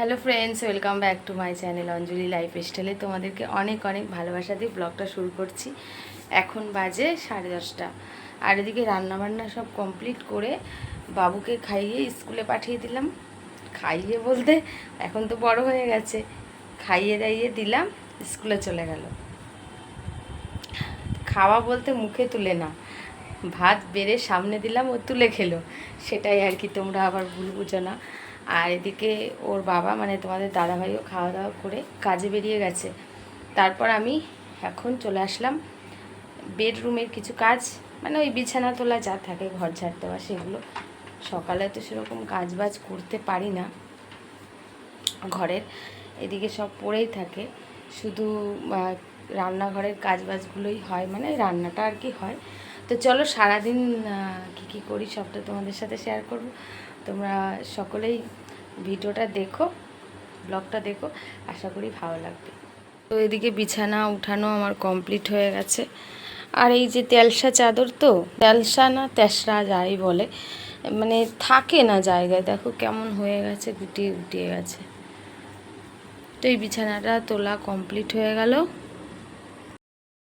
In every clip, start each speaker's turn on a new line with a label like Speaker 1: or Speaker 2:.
Speaker 1: Hello friends welcome back to my channel Anjali life স্টাইলে তোমাদেরকে অনেক অনেক ভালোবাসা দিয়ে ব্লগটা শুরু করছি। এখন বাজে সাড়ে দশটা। আর এদিকে রান্নাবান্না সব কমপ্লিট করে বাবুকে খাইয়ে স্কুলে পাঠিয়ে দিলাম। খাইয়ে বলতে এখন তো বড় হয়ে গেছে। খাইয়ে দাইয়ে দিলাম, স্কুলে চলে গেল। খাওয়া বলতে মুখে তুলে না। ভাত বেড়ে সামনে দিলাম, ও তুলে খেলো। সেটাই আর কি, তোমরা আবার ভুল বুঝো না। আর এদিকে ওর বাবা মানে তোমাদের দাদাভাইও খাওয়া দাওয়া করে কাজে বেরিয়ে গেছে। তারপর আমি এখন চলে আসলাম বেডরুমের কিছু কাজ মানে ওই বিছানা তোলা যা থাকে, ঘর ঝাড় দেওয়া সেগুলো। সকালে তো সেরকম কাজ বাজ করতে পারি না ঘরের, এদিকে সব পড়েই থাকে। শুধু রান্নাঘরের কাজ বাজগুলোই হয় মানে রান্নাটা আর কি হয়। তো চলো সারাদিন কী কী করি সবটা তোমাদের সাথে শেয়ার করব। তোমরা সকলেই ভিডিওটা দেখো ব্লগটা দেখো, আশা করি ভালো লাগবে। তো এদিকে বিছানা উঠানো আমার কমপ্লিট হয়ে গেছে। আর এই যে তেলসা চাদর তো, তেলসা না তেসরা যাই বলে মানে থাকে না জায়গায়, দেখো কেমন হয়ে গেছে, গুটিয়ে গুটিয়ে গেছে। তো এই বিছানাটা তোলা কমপ্লিট হয়ে গেল।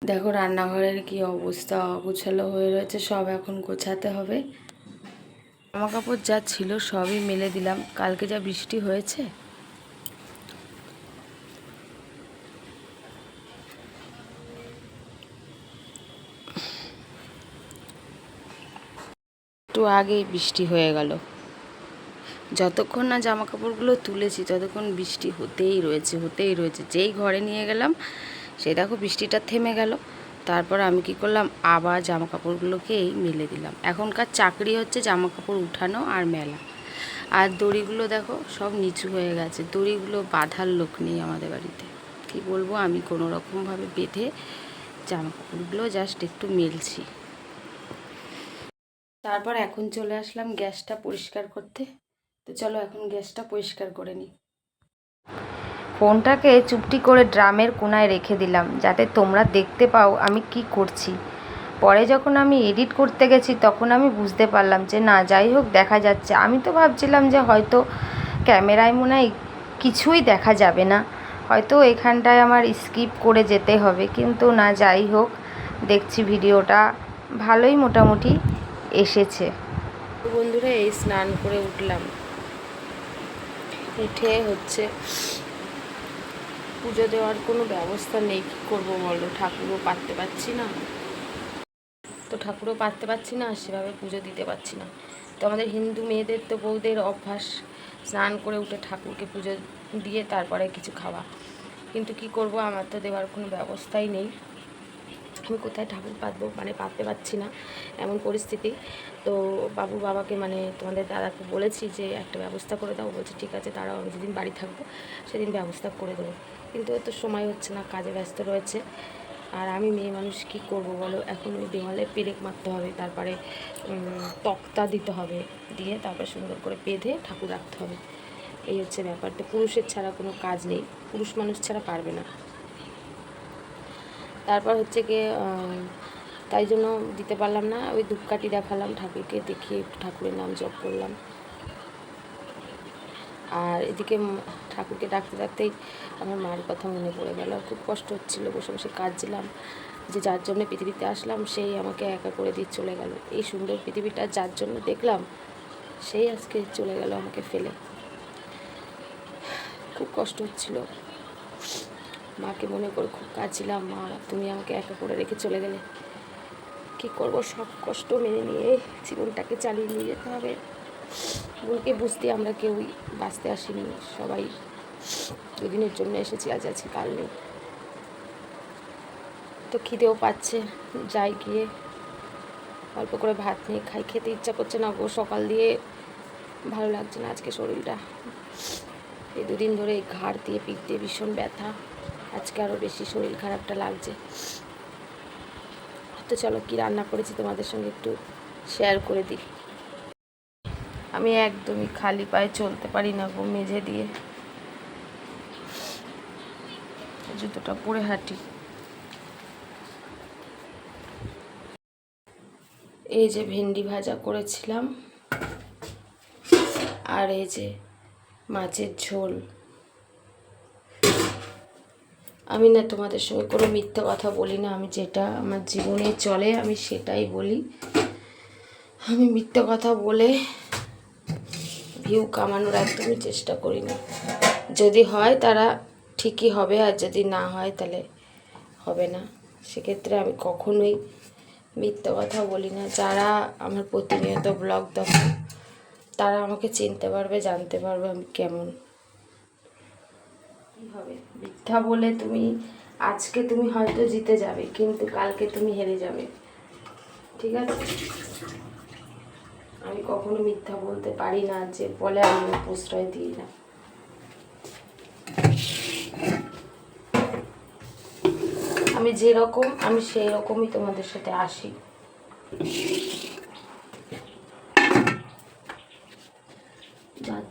Speaker 1: দেখো, রান্নাঘরের কি অবস্থা? অগুছালো হয়ে রয়েছে, সব এখন গোছাতে হবে। জামা কাপড় যা ছিল সবই মেলে দিলাম। কালকে যা বৃষ্টি হয়েছে? একটু আগেই বৃষ্টি হয়ে গেল। যতক্ষণ না জামা কাপড়গুলো তুলেছি, ততক্ষণ বৃষ্টি হতেই রয়েছে হতেই রয়েছে। যেই ঘরে নিয়ে গেলাম সেই দেখো বৃষ্টিটা থেমে গেল। তারপর আমি কি করলাম, আবার জামা কাপড়গুলোকে এই মেলে দিলাম। এখনকার চাকরি হচ্ছে জামা কাপড় উঠানো আর মেলা। আর দড়িগুলো দেখো সব নিচু হয়ে গেছে। দড়িগুলো বাঁধার লোক নেই আমাদের বাড়িতে। কি বলব, আমি কোনো রকমভাবে বেঁধে জামা কাপড়গুলো জাস্ট একটু মেলছি। তারপর এখন চলে আসলাম গ্যাসটা পরিষ্কার করতে। তো চলো এখন গ্যাসটা পরিষ্কার করে নিই। ফোনটাকে চুপটি করে ড্রামের কোনায় রেখে দিলাম, যাতে তোমরা দেখতে পাও আমি কি করছি। পরে যখন আমি এডিট করতে গেছি, তখন আমি বুঝতে পারলাম যে, না, যাই হোক, দেখা যাচ্ছে। আমি তো ভাবছিলাম যে, হয়তো ক্যামেরায় মনে হয় কিছুই দেখা যাবে না। হয়তো এখানটায় আমার স্কিপ করে যেতে হবে, কিন্তু না, যাই হোক, দেখছি ভিডিওটা ভালোই মোটামুটি এসেছে। বন্ধুরা, এই স্নান করে উঠলাম। উঠে হচ্ছে পুজো দেওয়ার কোনো ব্যবস্থা নেই, কী করব বলো? ঠাকুরও পারতে পারছি না। তো ঠাকুরও পারতে পারছি না, সেভাবে পুজো দিতে পারছি না। তো আমাদের হিন্দু মেয়েদের তো বউদের অভ্যাস, স্নান করে উঠে ঠাকুরকে পুজো দিয়ে তারপরে কিছু খাওয়া। কিন্তু কি করব, আমার তো দেওয়ার কোনো ব্যবস্থাই নেই। আমি কোথায় ঠাকুর পাতবো মানে পাততে পারছি না, এমন পরিস্থিতি। তো বাবু বাবাকে মানে তোমাদের দাদাকে বলেছি যে একটা ব্যবস্থা করে দাও, বলছে, ঠিক আছে তারাও আমি যেদিন বাড়ি থাকব সেদিন ব্যবস্থা করে দেবো। কিন্তু তো সময় হচ্ছে না, কাজে ব্যস্ত রয়েছে। আর আমি মেয়ে মানুষ কি করব বলো? এখন ওই দেওয়ালে পেরেক মারতে হবে, তারপরে তক্তা দিতে হবে, দিয়ে তারপরে সুন্দর করে বেঁধে ঠাকুর রাখতে হবে। এই হচ্ছে ব্যাপারটা পুরুষের ছাড়া কোনো কাজ নেই, পুরুষ মানুষ ছাড়া পারবে না। তারপর হচ্ছে গিয়ে তাই জন্য দিতে পারলাম না। ওই ধূপকাঠি দেখালাম ঠাকুরকে, দেখিয়ে ঠাকুরের নাম জপ করলাম। আর এদিকে ঠাকুরকে ডাকতে ডাকতেই আমার মার কথা মনে পড়ে গেল। খুব কষ্ট হচ্ছিল, বসে বসে কাঁদছিলাম যে যার জন্য পৃথিবীতে আসলাম, সেই আমাকে একা করে দিয়ে চলে গেল। এই সুন্দর পৃথিবীটা যার জন্য দেখলাম, সেই আজকে চলে গেল আমাকে ফেলে। খুব কষ্ট হচ্ছিল। মাকে মনে করে খুব কাঁদছিলাম, মা, তুমি আমাকে একা করে রেখে চলে গেলে। কী করব? সব কষ্ট মেনে নিয়ে জীবনটাকে চালিয়ে নিয়ে যেতে হবে। বোনকে বুঝতে আমরা কেউই বাঁচতে আসিনি। সবাই দুদিনের জন্য এসেছি, আজ আছে, কাল নেই। তো খিদেও পাচ্ছে, যাই গিয়ে অল্প করে ভাত নিয়ে খাই। খেতে ইচ্ছা করছে না গো, সকাল দিয়ে ভালো লাগছে না আজকে শরীরটা। এই দুদিন ধরে ঘাড় দিয়ে, পিঠ দিয়ে ভীষণ ব্যথা। আজকে আরও বেশি শরীর খারাপটা লাগছে। তো চলো কি রান্না করেছি তোমাদের সঙ্গে একটু শেয়ার করে দিই। আমি একদমই খালি পায়ে চলতে পারি না গো মেঝে দিয়ে। জুতোটা পরে হাঁটি। এই যে ভেন্ডি ভাজা করেছিলাম। আর এই যে মাছের ঝোল। আমি না তোমাদের সঙ্গে কোনো মিথ্যে কথা বলি না, আমি যেটা আমার জীবনে চলে, আমি সেটাই বলি। আমি মিথ্যে কথা বলে ভিউ কামানোর একদমই চেষ্টা করি না। যদি হয় তারা ঠিকই হবে, আর যদি না হয় তাহলে হবে না। সেক্ষেত্রে আমি কখনোই মিথ্যে কথা বলি না। যারা আমার প্রতিনিয়ত ব্লগ দেখো, তারা আমাকে চিনতে পারবে, জানতে পারবে আমি কেমন। কি হবে? মিথ্যা বলে তুমি, আজকে তুমি হয়তো জিতে যাবে, কিন্তু কালকে তুমি হেরে যাবে। ঠিক আছে? আমি কখনো মিথ্যা বলতে পারি না, যে বলে আমি প্রশ্রয় দিই না। আমি যেরকম, আমি সেই রকমই তোমাদের সাথে আসি।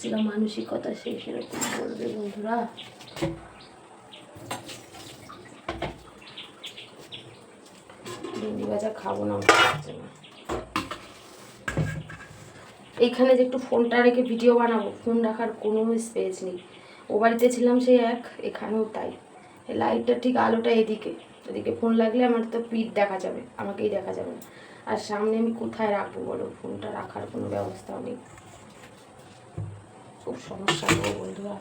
Speaker 1: যাচ্ছিলাম মানসিকতা সেই সেরকম করবে বন্ধুরা? ভাজা খাব না এইখানে যে একটু ফোনটা রেখে ভিডিও বানাবো, ফোন রাখার কোনো স্পেস নেই। ও বাড়িতে ছিলাম সেই এক, এখানেও তাই। লাইটটা ঠিক আলোটা এদিকে। এদিকে ফোন লাগলে আমার তো পিঠ দেখা যাবে, আমাকেই দেখা যাবে আর সামনে আমি কোথায় রাখব বলো? ফোনটা রাখার কোনো ব্যবস্থাও নেই। খুব সমস্যা গো বন্ধুরা।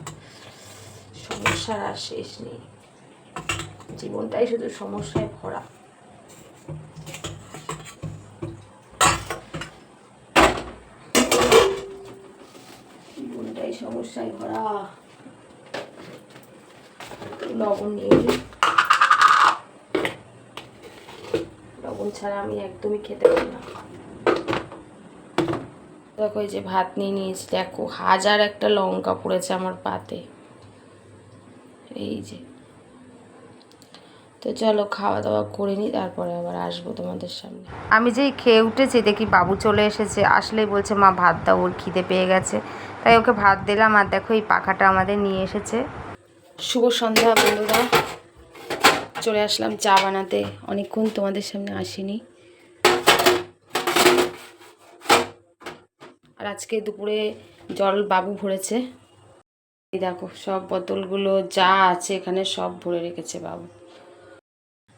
Speaker 1: সমস্যার আর শেষ নেই। জীবনটাই শুধু সমস্যায় ভরা। জীবনটাই সমস্যায় ভরা। লবণ নিয়ে লবণ ছাড়া আমি একদমই খেতে পারি না। দেখো এই যে ভাত নিয়ে নিয়েছি। দেখো হাজার একটা লঙ্কা পড়েছে আমার পাতে। এই যে। তো চলো খাওয়া দাওয়া করে নিই তারপরে আবার আসব তোমাদের সামনে। আমি যেই খেয়ে উঠেছি দেখি বাবু চলে এসেছে। আসলেই বলছে মা ভাত দাও ওর খিদে পেয়ে গেছে। তাই ওকে ভাত দিলাম আর দেখো এই পাখাটা আমাদের নিয়ে এসেছে। শুভ সন্ধ্যা বন্ধুরা। চলে আসলাম চা বানাতে। অনেকক্ষণ তোমাদের সামনে আসিনি। আর আজকে দুপুরে জল বাবু ভরেছে। দেখো, সব বোতলগুলো যা আছে এখানে সব ভরে রেখেছে বাবু।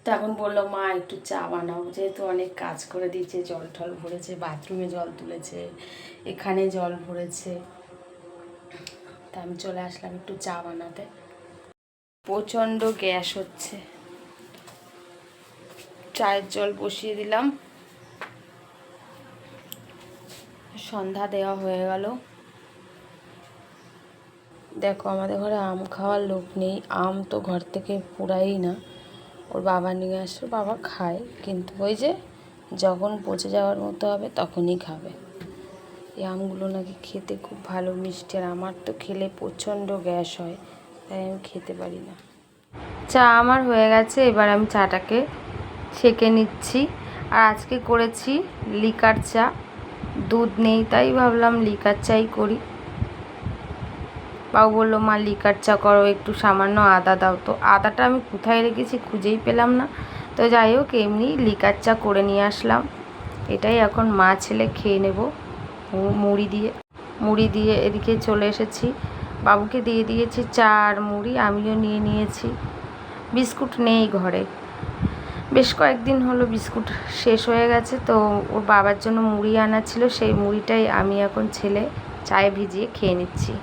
Speaker 1: তো এখন বলল, মা, একটু চা বানাও। যেহেতু অনেক কাজ করে দিয়েছে, জল টল ভরেছে, বাথরুমে জল তুলেছে, এখানে জল ভরেছে। তা আমি চলে আসলাম একটু চা বানাতে। প্রচণ্ড গ্যাস হচ্ছে। চায়ের জল বসিয়ে দিলাম। সন্ধ্যা দেওয়া হয়ে গেল। দেখো, আমাদের ঘরে আম খাওয়ার লোক নেই। আম তো ঘর থেকে পুরাই না। ওর বাবা নিয়ে আসে, বাবা খায়। কিন্তু ওই যে যখন পচে যাওয়ার মতো হবে, তখনই খাবে। এই আমগুলো নাকি খেতে খুব ভালো, মিষ্টি। আর আমার তো খেলে প্রচণ্ড গ্যাস হয়, তাই আমি খেতে পারি না। চা আমার হয়ে গেছে, এবার আমি চাটাকে সেঁকে নিচ্ছি। আর আজকে করেছি লিকার চা। দুধ নেই, তাই ভাবলাম লিকার চাই করি। বাবু বলল, মা, লিকার চা করো, একটু সামান্য আদা দাও তো। আদাটা আমি কোথায় রেখেছি খুঁজেই পেলাম না। তো যাই হোক, এমনি লিকার চা করে নিয়ে আসলাম। এটাই এখন মা ছেলে খেয়ে নেব মুড়ি দিয়ে। মুড়ি দিয়ে এদিকে চলে এসেছি। বাবুকে দিয়ে দিয়েছি চা আর মুড়ি, আমিও নিয়ে নিয়েছি। বিস্কুট নেই ঘরে। বেশ কয়েকদিন হলো বিস্কুট শেষ হয়ে গেছে, তো ওর বাবার জন্য মুড়ি আনা ছিল, সেই মুড়িটাই আমি এখন ছেলে চায়ে ভিজিয়ে খেয়ে নিচ্ছি।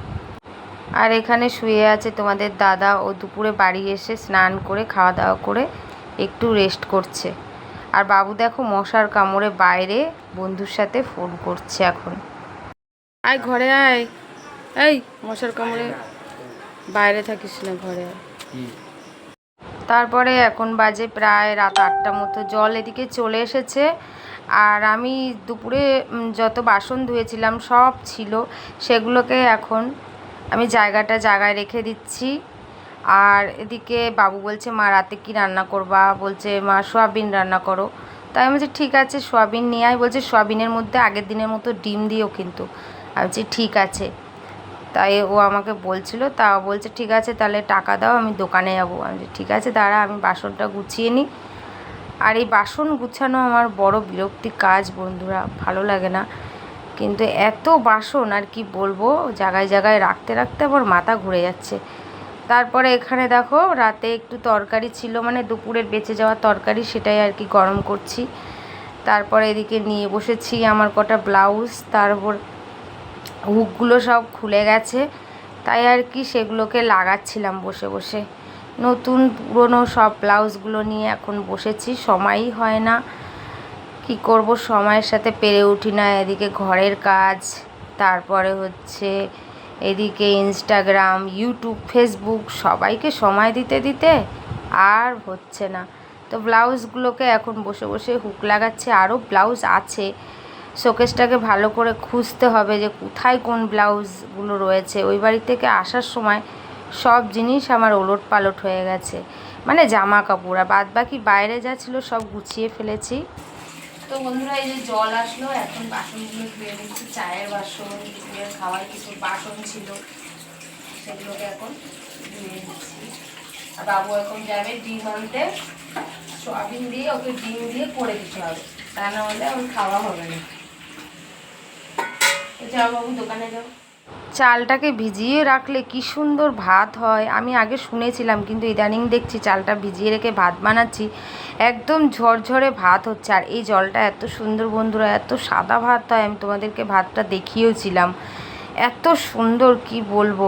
Speaker 1: আর এখানে শুয়ে আছে তোমাদের দাদা, ও দুপুরে বাড়ি এসে স্নান করে খাওয়া দাওয়া করে একটু রেস্ট করছে। আর বাবু দেখো মশার কামড়ে বাইরে বন্ধুর সাথে ফোন করছে এখন। আয় ঘরে আয়। এই মশার কামড়ে বাইরে থাকিস না ঘরে। আয় তারপরে এখন বাজে প্রায় রাত আটটা মতো। জল এদিকে চলে এসেছে। আর আমি দুপুরে যত বাসন ধুয়েছিলাম সব ছিল, সেগুলোকে এখন আমি জায়গাটা জায়গায় রেখে দিচ্ছি। আর এদিকে বাবু বলছে, মা, রাতে কি রান্না করবা? বলছে, মা, সোয়াবিন রান্না করো। তাই আমি বলছি, ঠিক আছে, সোয়াবিন নিয়ে আয়। বলছে, সোয়াবিনের মধ্যে আগের দিনের মতো ডিম দিও কিন্তু। আমি বলছি, ঠিক আছে। তাই ও আমাকে বলছিল, তা বলছে, ঠিক আছে, তাহলে টাকা দাও, আমি দোকানে যাব। আমি ঠিক আছে, দাঁড়া, আমি বাসনটা গুছিয়ে নিই আর এই বাসন গুছানো আমার বড় বিরক্তি কাজ, বন্ধুরা, ভালো লাগে না। কিন্তু এত বাসন, আর কি বলব, জায়গায় জায়গায় রাখতে রাখতে আমার মাথা ঘুরে যাচ্ছে। তারপরে এখানে দেখো, রাতে একটু তরকারি ছিল মানে দুপুরের বেঁচে যাওয়া তরকারি, সেটাই আর কি গরম করছি। তারপরে এদিকে নিয়ে বসেছি আমার কটা ব্লাউজ, তারপর হুকগুলো সব খুলে গেছে, তাই আর কি সেগুলোকে লাগাচ্ছিলাম বসে বসে। নতুন পুরনো সব ব্লাউজগুলো নিয়ে এখন বসেছি, সময়ই হয় না। কি করব, সময়ের সাথে পেরে উঠি না, এদিকে ঘরের কাজ, তারপরে হচ্ছে এদিকে ইনস্টাগ্রাম ইউটিউব ফেসবুক সবাইকে সময় দিতে দিতে আর হচ্ছে না। তো ব্লাউজগুলোকে এখন বসে বসে হুক লাগাচ্ছে, আরও ব্লাউজ আছে। শোকেসটাকে ভালো করে খুঁজতে হবে যে কোথায় কোন ব্লাউজগুলো রয়েছে। ওই বাড়ি থেকে আসার সময় সব জিনিস আমার ওলট পালট হয়ে গেছে। মানে জামা কাপড় আর বাদ বাকি বাইরে যা ছিল সব গুছিয়ে ফেলেছি। তো বন্ধুরা, এই যে জল আসলো, এখন বাসনগুলো ধুয়ে দিচ্ছি চায়ের বাসন, দুপুরের খাওয়ার কিছু বাসন ছিল, সেগুলোকে এখন ধুয়ে দিচ্ছি আর বাবু এখন যাবে ডিম আনতে। সয়াবিন দিয়ে ওকে ডিম দিয়ে করে দিতে হবে। তা না হলে ওর খাওয়া হবে না। চালটাকে ভিজিয়ে রাখলে কি সুন্দর ভাত হয়। আমি আগে শুনেছিলাম, কিন্তু ইদানিং দেখছি চালটা ভিজিয়ে রেখে ভাত বানাচ্ছি। একদম ঝরঝরে ভাত হচ্ছে। আর এই জলটা এত সুন্দর বন্ধুরা, এত সাদা ভাত হয়, আমি তোমাদেরকে ভাতটা দেখিয়েওছিলাম। এত সুন্দর, কি বলব?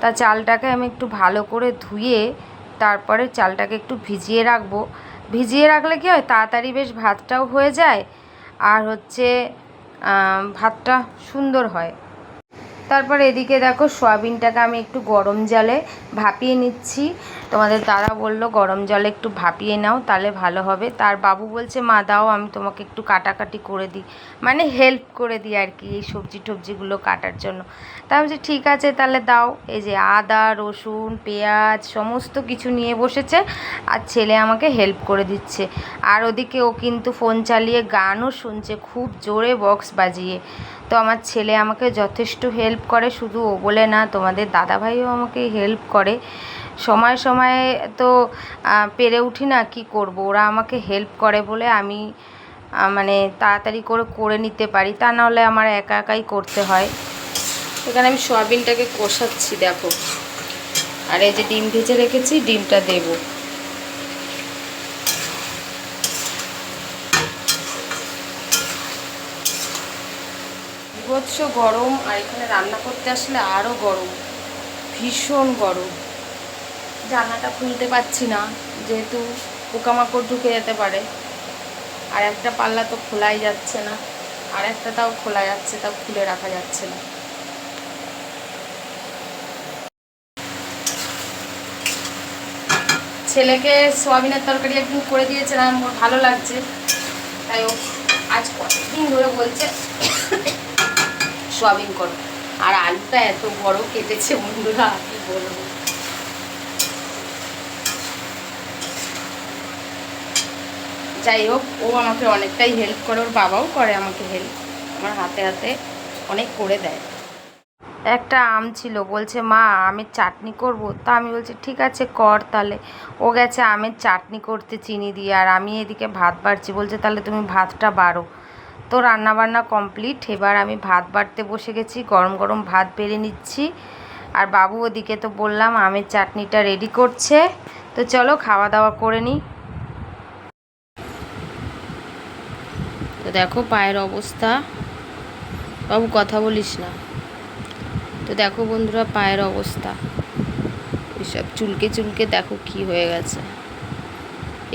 Speaker 1: তা চালটাকে আমি একটু ভালো করে ধুয়ে, তারপরে চালটাকে একটু ভিজিয়ে রাখব। ভিজিয়ে রাখলে কি হয়, তাড়াতাড়ি বেশ ভাতটাও হয়ে যায়। আর হচ্ছে ভাতটা সুন্দর হয়। তারপর এদিকে দেখো সয়াবিনটাকে আমি একটু গরম জলে ভাপিয়ে নিচ্ছি। তোমাদের দাদা বলল, গরম জলে একটু ভাপিয়ে নাও, তাহলে ভালো হবে। তার বাবু বলছে, মা, দাও, আমি তোমাকে একটু কাটাকাটি করে দিই। মানে হেল্প করে দিই আর কি এই সবজি টবজিগুলো কাটার জন্য। তা বলছি, ঠিক আছে, তাহলে দাও। এই যে আদা, রসুন, পেঁয়াজ, সমস্ত কিছু নিয়ে বসেছে আর ছেলে আমাকে হেল্প করে দিচ্ছে। আর ওদিকে ও কিন্তু ফোন চালিয়ে গানও শুনছে, খুব জোরে বক্স বাজিয়ে। তো আমার ছেলে আমাকে যথেষ্ট হেল্প করে, শুধু ও বলে না, তোমাদের দাদাভাইও আমাকে হেল্প করে। সময় সময়ে তো পেরে উঠি না, কি করব? ওরা আমাকে হেল্প করে বলে আমি মানে তাড়াতাড়ি করে করে নিতে পারি। তা নাহলে আমার একা একাই করতে হয়। এখানে আমি সয়াবিনটাকে কষাচ্ছি, দেখো। আর এই যে ডিম ভেজে রেখেছি, ডিমটা দেবো। বিভৎস গরম, আর এখানে রান্না করতে আসলে আরও গরম। ভীষণ গরম। জানাটা খুলতে পারছি না, যেহেতু পোকামাকড় ঢুকে যেতে পারে। আর একটা পাল্লা তো খোলাই যাচ্ছে না, আর একটা তাও খোলা যাচ্ছে, তাও খুলে রাখা যাচ্ছে না। ছেলেকে সোয়াবিনের তরকারি একদিন করে দিয়েছিলাম ওর ভালো লাগছে। তাই আজ কতদিন ধরে বলছে, সোয়াবিন করো। আর আলুটা এত বড় কেটেছে বন্ধুরা কি বলব। যাই হোক, ও আমাকে অনেকটাই হেল্প করে, ওর বাবাও করে আমাকে হেল্প আমার হাতে হাতে অনেক করে দেয়। একটা আম ছিল, বলছে, মা, আমের চাটনি করব? তা আমি বলছি, ঠিক আছে, কর তাহলে। ও গেছে আমের চাটনি করতে চিনি দিয়ে, আর আমি এদিকে ভাত বাড়ছি, বলছে, তাহলে তুমি ভাতটা বাড়ো। তো রান্না বান্না কমপ্লিট, এবার আমি ভাত বাড়তে বসে গেছি, গরম গরম ভাত বেড়ে নিচ্ছি। আর বাবু ওদিকে তো বললাম, আমের চাটনিটা রেডি করছে। তো চলো, খাওয়া দাওয়া করে নিই। তো দেখো, পায়ের অবস্থা। বাবু, কথা বলিস না। তো দেখো বন্ধুরা পায়ের অবস্থা। এসব চুলকে চুলকে দেখো কি হয়ে গেছে।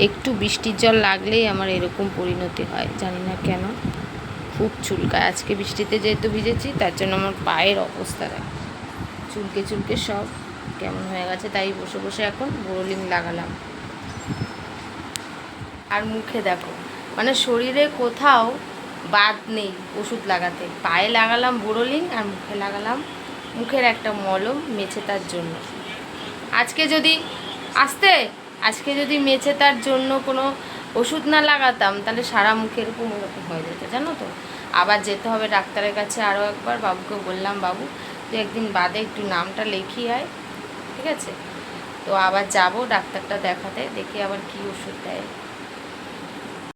Speaker 1: একটু বৃষ্টির জল লাগলেই আমার এরকম পরিণতি হয়, জানি না কেন। খুব চুলকায়। আজকে বৃষ্টিতে যেহেতু ভিজেছি, তার জন্য আমার পায়ের অবস্থা দেখো। চুলকে চুলকে সব কেমন হয়ে গেছে, তাই বসে বসে এখন বোরোলিং লাগালাম। আর মুখে দেখো মানে শরীরে কোথাও বাদ নেই ওষুধ লাগাতে। পায়ে লাগালাম বোরোলিং আর মুখে লাগালাম মুখের একটা মলম মেছে তার জন্য। আজকে যদি, আসতে, আজকে যদি মেছে তার জন্য কোনো ওষুধ না লাগাতাম, তাহলে সারা মুখে এরকম এরকম হয়ে যেত, জানো তো? আবার যেতে হবে ডাক্তারের কাছে আরও একবার, বাবুকে বললাম, বাবু, তুই একদিন বাদে একটু নামটা লেখিয়ে আয়। ঠিক আছে? তো আবার যাব ডাক্তারটা দেখাতে, দেখি আবার কি ওষুধ দেয়।